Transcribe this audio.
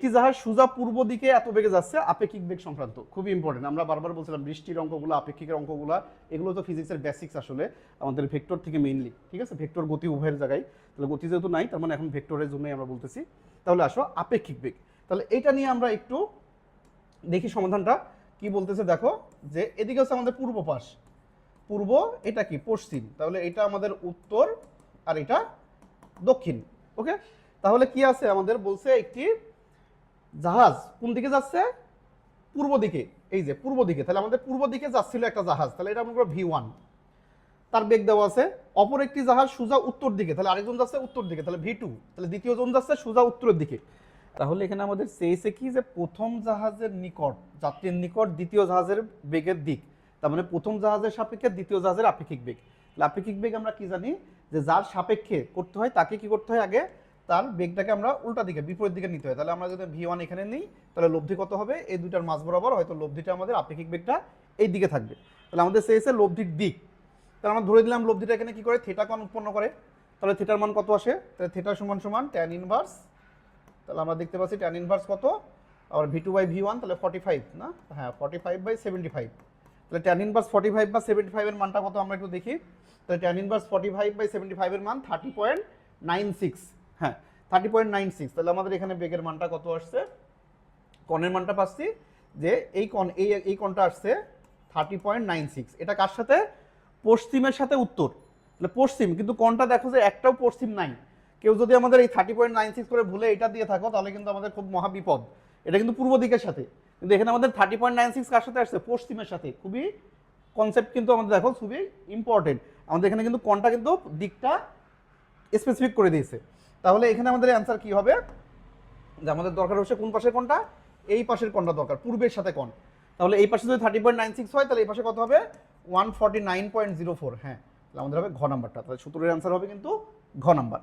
একটি জাহাজ সোজা পূর্ব দিকে এত বেগে যাচ্ছে, আপেক্ষিক বেগ সংক্রান্ত। খুবই ইম্পর্টেন্ট আমরা বারবার বলছিলাম, বৃষ্টির অঙ্কগুলো আপেক্ষিকের অঙ্কগুলো, এগুলো তো ফিজিক্সের বেসিক্স আসলে, আমাদের ভেক্টর থেকে মেইনলি ঠিক আছে? ভেক্টর গতি উভয়ের জায়গায়। তাহলে গতি যেহেতু নাই, তার মানে এখন ভেক্টরের জন্যই আমরা বলতেছি। তাহলে আসো, আপেক্ষিক বেগ। তাহলে এটা নিয়ে আমরা একটু দেখি সমাধানটা। কি বলতেছে দেখো, যে এদিকে হচ্ছে আমাদের পূর্ব পাশ। পূর্ব এটা কি? পশ্চিম। তাহলে এটা আমাদের উত্তর আর এটা দক্ষিণ। ওকে তাহলে কি আছে? আমাদের বলছে একটি জাহাজ কোন দিকে যাচ্ছে? পূর্ব দিকে। এই যে, পূর্ব দিকে। তাহলে আমাদের পূর্ব দিকে যাচ্ছিল একটা জাহাজ। তাহলে এটা আমরা ভি ওয়ান। তার বেগ দেওয়া আছে। অপর একটি জাহাজ সোজা উত্তর দিকে। তাহলে আরেকজন যাচ্ছে উত্তর দিকে। তাহলে ভি টু। তাহলে দ্বিতীয় জন যাচ্ছে সোজা উত্তরের দিকে। তাহলে এখানে আমাদের চেয়েছে কি যে প্রথম জাহাজের নিকট, যাত্রীর নিকট দ্বিতীয় জাহাজের বেগের দিক। তার মানে প্রথম জাহাজের সাপেক্ষে দ্বিতীয় জাহাজের আপেক্ষিক বেগ। আপেক্ষিক বেগ আমরা কি জানি? যে যার সাপেক্ষে করতে হয়, তাকে কি করতে হয় আগে তার বেগটাকে আমরা উল্টা দিকে, বিপরীত দিকে নিতে হয়। তাহলে আমরা যদি ভি ওয়ান এখানে নিই, তাহলে লব্ধি কত হবে? এই দুটার মাঝ বরাবর হয়তো লব্ধিটা আমাদের আপেক্ষিক বেগটা এই দিকে থাকবে। তাহলে আমাদের চেয়েছে লব্ধির দিক। তাহলে আমরা ধরে দিলাম লব্ধিটা এখানে কি করে? থিটা কোণ উৎপন্ন করে। তাহলে থিটার মান কত আসে? তাহলে থিটা সমান সমান ট্যান ইনভার্স তাহলে আমরা দেখতে পাচ্ছি ট্যান ইনভার্স কত? আবার V two by V one তাহলে ফর্টি ফাইভ না? হ্যাঁ forty five by seventy five তাহলে ট্যান ইনভার্স ফর্টি ফাইভ বা সেভেন্টি ফাইভের মানটা কত? আমরা একটু দেখি। তাহলে tan inverse forty five by seventy ফাইভের মান থার্টি পয়েন্ট নাইন সিক্স হ্যাঁ থার্টি পয়েন্ট নাইন সিক্স তাহলে আমাদের এখানে বেগের মানটা কত আসছে? কনের মানটা পাচ্ছি যে এই কন, এই এই কনটা আসছে থার্টি পয়েন্ট নাইন সিক্স এটা কার সাথে? পশ্চিমের সাথে উত্তর। তাহলে পশ্চিম, কিন্তু কনটা দেখো যে একটাও পশ্চিম নাই। কেউ যদি আমাদের এই থার্টি পয়েন্ট নাইন সিক্স করে ভুলে এটা দিয়ে থাকো, তাহলে কিন্তু আমাদের খুব মহা বিপদ। এটা কিন্তু পূর্ব দিকের সাথে। কিন্তু এখানে আমাদের থার্টি পয়েন্ট নাইন সিক্স কার সাথে আসছে? পশ্চিমের সাথে। খুবই কনসেপ্ট কিন্তু আমাদের দেখো, খুবই ইম্পর্টেন্ট আমাদের এখানে কিন্তু কনটা কিন্তু দিকটা স্পেসিফিক করে দিয়েছে। তাহলে এখানে আমাদের অ্যান্সার কি হবে? যে আমাদের দরকার হচ্ছে কোন পাশের কোনটা এই পাশের কোনটা দরকার, পূর্বের সাথে কোন তাহলে এই পাশে যদি থার্টি পয়েন্ট নাইন সিক্স হয়, তাহলে এই পাশে কত হবে? One forty nine point zero four হ্যাঁ। তাহলে আমাদের হবে ঘ নাম্বারটা তাহলে সূত্রের অ্যান্সার হবে কিন্তু ঘ নাম্বার